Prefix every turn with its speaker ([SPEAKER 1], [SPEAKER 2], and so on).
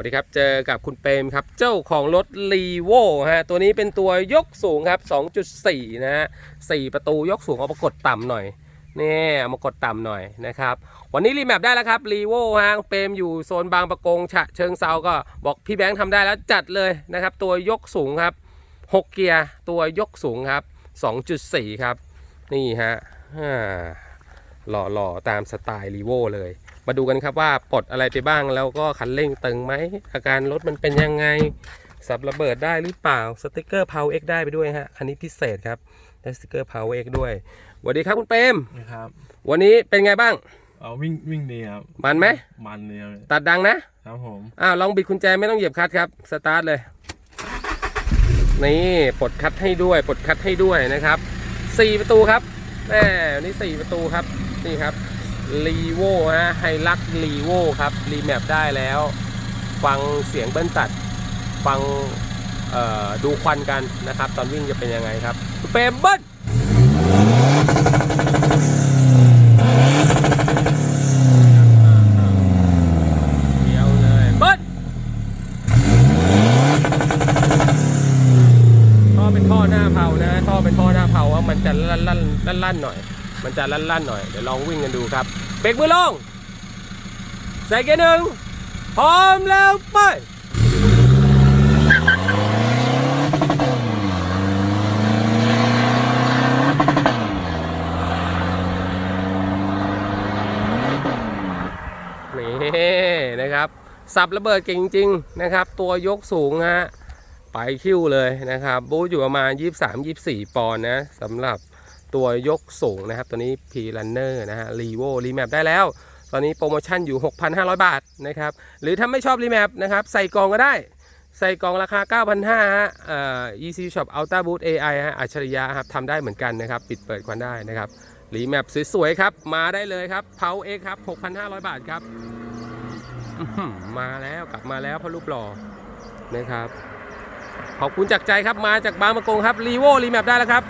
[SPEAKER 1] วัสดีครับ เจอกับคุณเปรมครับ เจ้าของรถรีโวฮะ ตัวนี้เป็นตัวยกสูงครับ 2.4 นะฮะ4ประตูยกสูงเอามากดต่ำหน่อยนี่เอามากดต่ำหน่อยนะครับ วันนี้รีแมปได้แล้วครับรีโวฮะเปรมอยู่โซนบางประกงฉะเชิงเซาก็บอกพี่แบงค์ทำได้แล้วจัดเลยนะครับ ตัวยกสูงครับ 6 เกียร์ตัวยกสูงครับ 2.4 ครับ นี่ฮะหล่อหล่อๆตามสไตล์รีโวเลย มาดูกันครับว่าปลดอะไรไปบ้างแล้วก็คันเร่งตึงไหมอาการรถมันเป็นยังไง สับระเบิดได้หรือเปล่าสติกเกอร์ Power X ได้ไปด้วยฮะคันนี้พิเศษครับได้สติกเกอร์ Power X ด้วยสวัสดีครับคุณเปรม
[SPEAKER 2] นะครับ
[SPEAKER 1] วันนี้เป็นไงบ้าง
[SPEAKER 2] เอาวิ่งวิ่งดีครับ
[SPEAKER 1] มันไหม
[SPEAKER 2] มันเลยครับ
[SPEAKER 1] ตัดดังนะ
[SPEAKER 2] ครับผม
[SPEAKER 1] อ้าวลองบิดกุญแจไม่ต้องเหยียบคลัตช์ครับสตาร์ทเลย นี่ปลดคลัตช์ให้ด้วยปลดคลัตช์ให้ด้วยนะครับ 4 ประตูครับแหมนี่4ประตูครับนี่ครับ รีโวฮะไฮลักรีโวครับรีแมปได้แล้ว ฟังเสียงเบิ้ลตัด ฟังดูควันกันนะครับ ตอนวิ่งจะเป็นยังไงครับเปรมเบิ้ลเดียวเลยเบิ้ลท่อเป็นท่อหน้าเผานะท่อเป็นท่อหน้าเผาว่ามันจะลั่นลั่นลั่นลั่นหน่อย มันจะลั่นลั่นหน่อย เดี๋ยวลองวิ่งกันดูครับ เบรกมือลง ใส่เกียร์หนึ่งพร้อมแล้วไปนี่นะครับ สับระเบิดเก่งจริงๆนะครับ ตัวยกสูงฮะไปคิ้วเลยนะครับ บูอยู่ประมาณ 23-24 ปอนด์นะสำหรับ ตัวยกสูงนะครับ ตัวนี้ P Runner นะฮะรีโวรีแมปได้แล้ว ตอนนี้โปรโมชั่นอยู่ 6,500 บาทนะครับ หรือถ้าไม่ชอบรีแมปนะครับ ใส่กล่องก็ได้ ใส่กล่องราคา 9,500ฮะเอ่อ EC Shop Ultra Boost AI ฮะอัจฉริยะครับทำได้เหมือนกันนะครับ ปิดเปิดควันได้นะครับรีแมปสวยๆครับ มาได้เลยครับเพาเอ็กครับ 6,500 บาทครับมาแล้วกลับมาแล้วพอรูปหล่อนะครับ ขอบคุณจากใจครับมาจากบางประกงครับรีโวรีแมปได้แล้วครับ